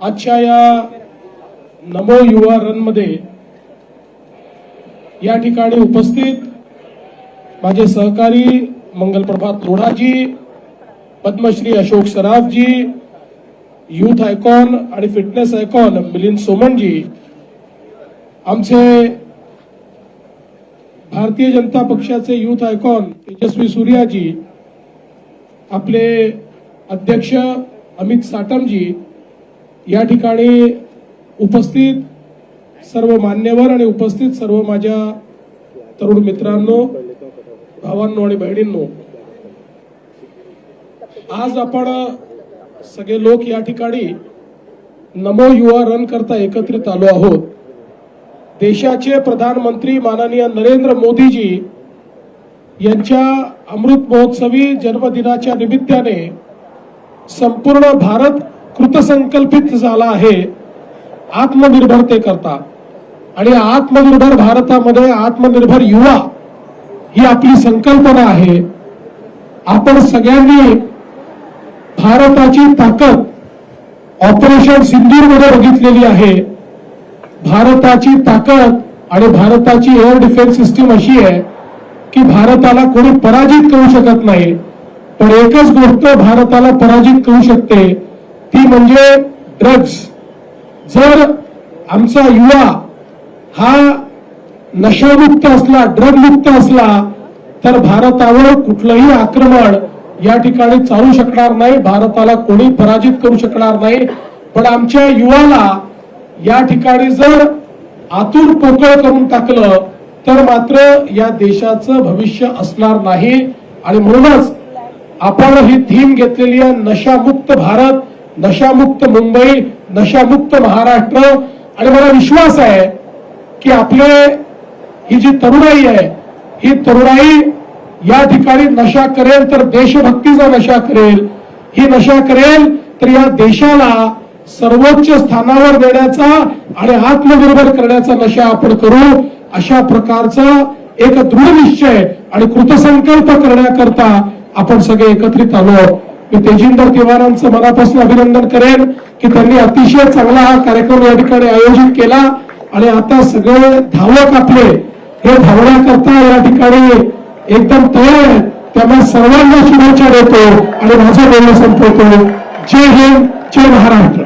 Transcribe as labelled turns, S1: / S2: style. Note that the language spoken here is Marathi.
S1: आजच्या या नमो युवा रनमध्ये या ठिकाणी उपस्थित माझे सहकारी मंगलप्रभात लोढाजी पद्मश्री अशोक सराफजी युथ आयकॉन आणि फिटनेस आयकॉन मिलिंद सोमनजी आमचे भारतीय जनता पक्षाचे युथ आयकॉन तेजस्वी सूर्याजी आपले अध्यक्ष अमित साटमजी या ठिकाणी उपस्थित सर्व मान्यवर आणि उपस्थित सर्व माझ्या तरुण मित्रांनो भावांनो आणि बहिणींनो आज आपण सगळे लोक या ठिकाणी नमो युवा रन करता एकत्रित आलो आहोत. देशाचे प्रधानमंत्री माननीय नरेंद्र मोदीजी यांच्या अमृत महोत्सवी जन्मदिनाच्या निमित्ताने संपूर्ण भारत कृतसंकल्पित झाला आहे. आत्मनिर्भरतेकरता आणि आत्मनिर्भर भारतामध्ये आत्मनिर्भर युवा ही आपली संकल्पना आहे. आपण सगळ्यांनी भारताची ताकद ऑपरेशन सिंधूरमध्ये बघितलेली आहे. भारताची ताकद आणि भारताची एअर डिफेन्स सिस्टीम अशी आहे की भारताला कोणी पराजित करू शकत नाही. पण एकच गोष्ट भारताला पराजित करू शकते ती म्हणजे ड्रग्ज जर आमचा युवा हा नशामुक्त असला ड्रगमुक्त असला तर भारतावर कुठलंही आक्रमण या ठिकाणी चालू शकणार नाही भारताला कोणी पराजित करू शकणार नाही. पण आमच्या युवाला या ठिकाणी जर आतूर पोकळ करून टाकलं तर मात्र या देशाचं भविष्य असणार नाही. आणि म्हणूनच आपण ही थीम घेतलेली आहे नशामुक्त भारत. नशामुक्त मुंबई नशामुक्त महाराष्ट्र. आणि मला विश्वास आहे की आपले ही जी तरुणाई आहे ही तरुणाई या ठिकाणी नशा करेल तर देशभक्तीचा नशा करेल. ही नशा करेल तर या देशाला सर्वोच्च स्थानावर देण्याचा आणि आत्मनिर्भर करण्याचा नशा आपण करू. अशा प्रकारचा एक दृढ निश्चय आणि कृतसंकल्प करण्याकरता आपण सगळे एकत्रित आलो. मी तेजिंदर तिवारांचं मनापासून अभिनंदन करेन की त्यांनी अतिशय चांगला हा कार्यक्रम या ठिकाणी आयोजित केला. आणि आता सगळे धावक आपले हे धावण्याकरता या ठिकाणी एकदम तयार आहेत. त्यामुळे सर्वांना शुभेच्छा देतो आणि माझं बोलणं संपवतो. जय हिंद जय महाराष्ट्र.